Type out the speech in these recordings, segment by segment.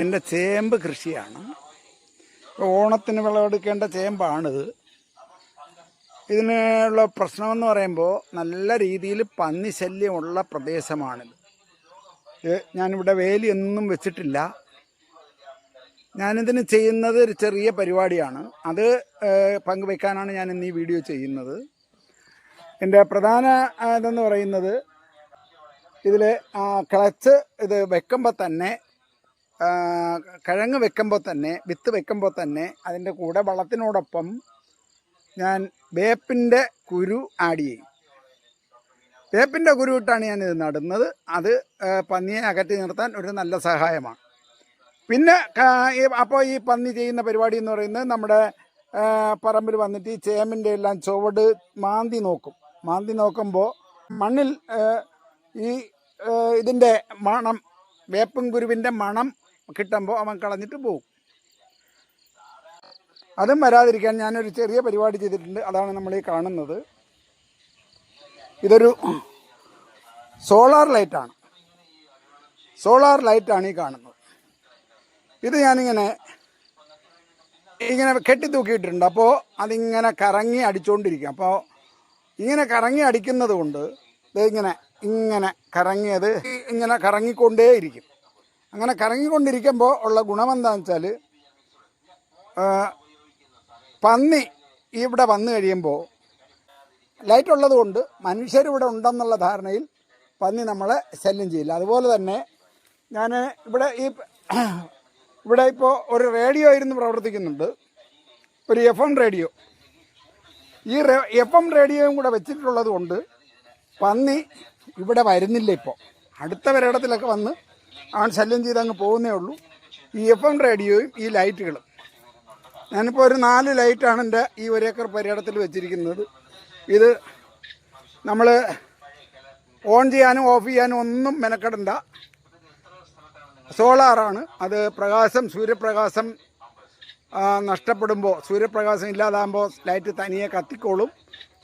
എന്റെ ചേമ്പ് കൃഷിയാണ്. ഓണത്തിന് വിളവെടുക്കേണ്ട ചേമ്പാണിത്. ഇതിനുള്ള പ്രശ്നമെന്ന് പറയുമ്പോൾ നല്ല രീതിയിൽ പന്നി ശല്യമുള്ള പ്രദേശമാണിത്. ഞാനിവിടെ വേലിയൊന്നും വെച്ചിട്ടില്ല. ഞാനിതിന് ചെയ്യുന്നത് ഒരു ചെറിയ പരിപാടിയാണ്. അത് പങ്കുവെക്കാനാണ് ഞാൻ ഇന്ന് ഈ വീഡിയോ ചെയ്യുന്നത്. എന്റെ പ്രധാന ഇതെന്ന് പറയുന്നത് ഇതിൽ ക്ലച്ച് ഇത് വെക്കുമ്പോൾ തന്നെ കിഴങ്ങ് വെക്കുമ്പോൾ തന്നെ വിത്ത് വെക്കുമ്പോൾ തന്നെ അതിന്റെ കൂടെ വളത്തിനോടൊപ്പം ഞാൻ വേപ്പിന്റെ കുരു ആഡ് ചെയ്യും. വേപ്പിന്റെ കുരു ഇട്ടാണ് ഞാനിത് നടുന്നത്. അത് പന്നിയെ അകറ്റി നിർത്താൻ ഒരു നല്ല സഹായമാണ്. പിന്നെ അപ്പോൾ ഈ പന്നി ചെയ്യുന്ന പരിപാടി എന്ന് പറയുന്നത് നമ്മുടെ പറമ്പിൽ വന്നിട്ട് ഈ ചേമ്പിന്റെ എല്ലാം ചുവട് മാന്തി നോക്കും. മാന്തി നോക്കുമ്പോൾ മണ്ണിൽ ഈ ഇതിന്റെ മണം വേപ്പും കുരുവിന്റെ മണം കിട്ടുമ്പോൾ അവൻ കളഞ്ഞിട്ട് പോകും അതും വരാതിരിക്കാൻ ഞാനൊരു ചെറിയ പരിപാടി ചെയ്തിട്ടുണ്ട്. അതാണ് നമ്മൾ ഈ കാണുന്നത്. ഇതൊരു സോളാർ ലൈറ്റാണ്. സോളാർ ലൈറ്റാണ് ഈ കാണുന്നത്. ഇത് ഞാനിങ്ങനെ ഇങ്ങനെ കെട്ടിത്തൂക്കിയിട്ടുണ്ട്. അപ്പോൾ അതിങ്ങനെ കറങ്ങി അടിച്ചുകൊണ്ടിരിക്കും അപ്പോൾ ഇങ്ങനെ കറങ്ങി അടിക്കുന്നത് കൊണ്ട് ഇതിങ്ങനെ ഇങ്ങനെ കറങ്ങിയത് ഇങ്ങനെ കറങ്ങിക്കൊണ്ടേയിരിക്കും. അങ്ങനെ കറങ്ങിക്കൊണ്ടിരിക്കുമ്പോൾ ഉള്ള ഗുണമെന്താണെന്ന് വെച്ചാൽ പന്നി ഇവിടെ വന്നു കഴിയുമ്പോൾ ലൈറ്റ് ഉള്ളതുകൊണ്ട് മനുഷ്യരിവിടെ ഉണ്ടെന്നുള്ള ധാരണയിൽ പന്നി നമ്മളെ ശല്യം ചെയ്യില്ല. അതുപോലെ തന്നെ ഞാൻ ഇവിടെ ഈ ഇവിടെ ഇപ്പോൾ ഒരു റേഡിയോ ഇരുന്ന് പ്രവർത്തിക്കുന്നുണ്ട്. ഒരു എഫ് എം റേഡിയോ ഈ എഫ് എം റേഡിയോയും കൂടെ വെച്ചിട്ടുള്ളത് കൊണ്ട് പന്നി ഇവിടെ വരുന്നില്ല ഇപ്പോൾ അടുത്ത വരടത്തിലൊക്കെ വന്ന് അവൻ ശല്യം ചെയ്ത് അങ്ങ് പോകുന്നേ ഉള്ളൂ. ഈ എഫ് എം റേഡിയോയും ഈ ലൈറ്റുകളും. ഞാനിപ്പോൾ ഒരു നാല് ലൈറ്റാണ് എന്റെ ഈ ഒരേക്കർ പര്യടത്തിൽ വെച്ചിരിക്കുന്നത്. ഇത് നമ്മൾ ഓൺ ചെയ്യാനും ഓഫ് ചെയ്യാനും ഒന്നും മെനക്കെടണ്ട. സോളാറാണ്. അത് പ്രകാശം സൂര്യപ്രകാശം നഷ്ടപ്പെടുമ്പോൾ സൂര്യപ്രകാശം ഇല്ലാതാകുമ്പോൾ ലൈറ്റ് തനിയെ കത്തിക്കോളും.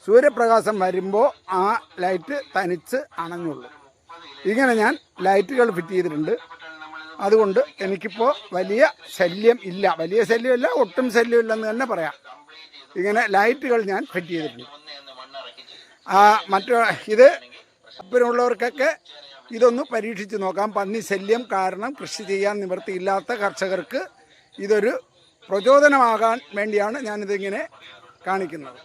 സൂര്യപ്രകാശം വരുമ്പോൾ ആ ലൈറ്റ് തനിച്ച് അണഞ്ഞുള്ളൂ ഇങ്ങനെ ഞാൻ ലൈറ്റുകൾ ഫിറ്റ് ചെയ്തിട്ടുണ്ട്. അതുകൊണ്ട് എനിക്കിപ്പോൾ വലിയ ശല്യം ഇല്ല. വലിയ ശല്യമില്ല ഒട്ടും ശല്യമില്ലെന്ന് തന്നെ പറയാം. ഇങ്ങനെ ലൈറ്റുകൾ ഞാൻ ഫിറ്റ് ചെയ്തിട്ടുണ്ട്. ആ മറ്റു ഇത് അപ്പനുള്ളവർക്കൊക്കെ ഇതൊന്ന് പരീക്ഷിച്ച് നോക്കാം. പന്നി ശല്യം കാരണം കൃഷി ചെയ്യാൻ നിവൃത്തിയില്ലാത്ത കർഷകർക്ക് ഇതൊരു പ്രചോദനമാകാൻ വേണ്ടിയാണ് ഞാനിതിങ്ങനെ കാണിക്കുന്നത്.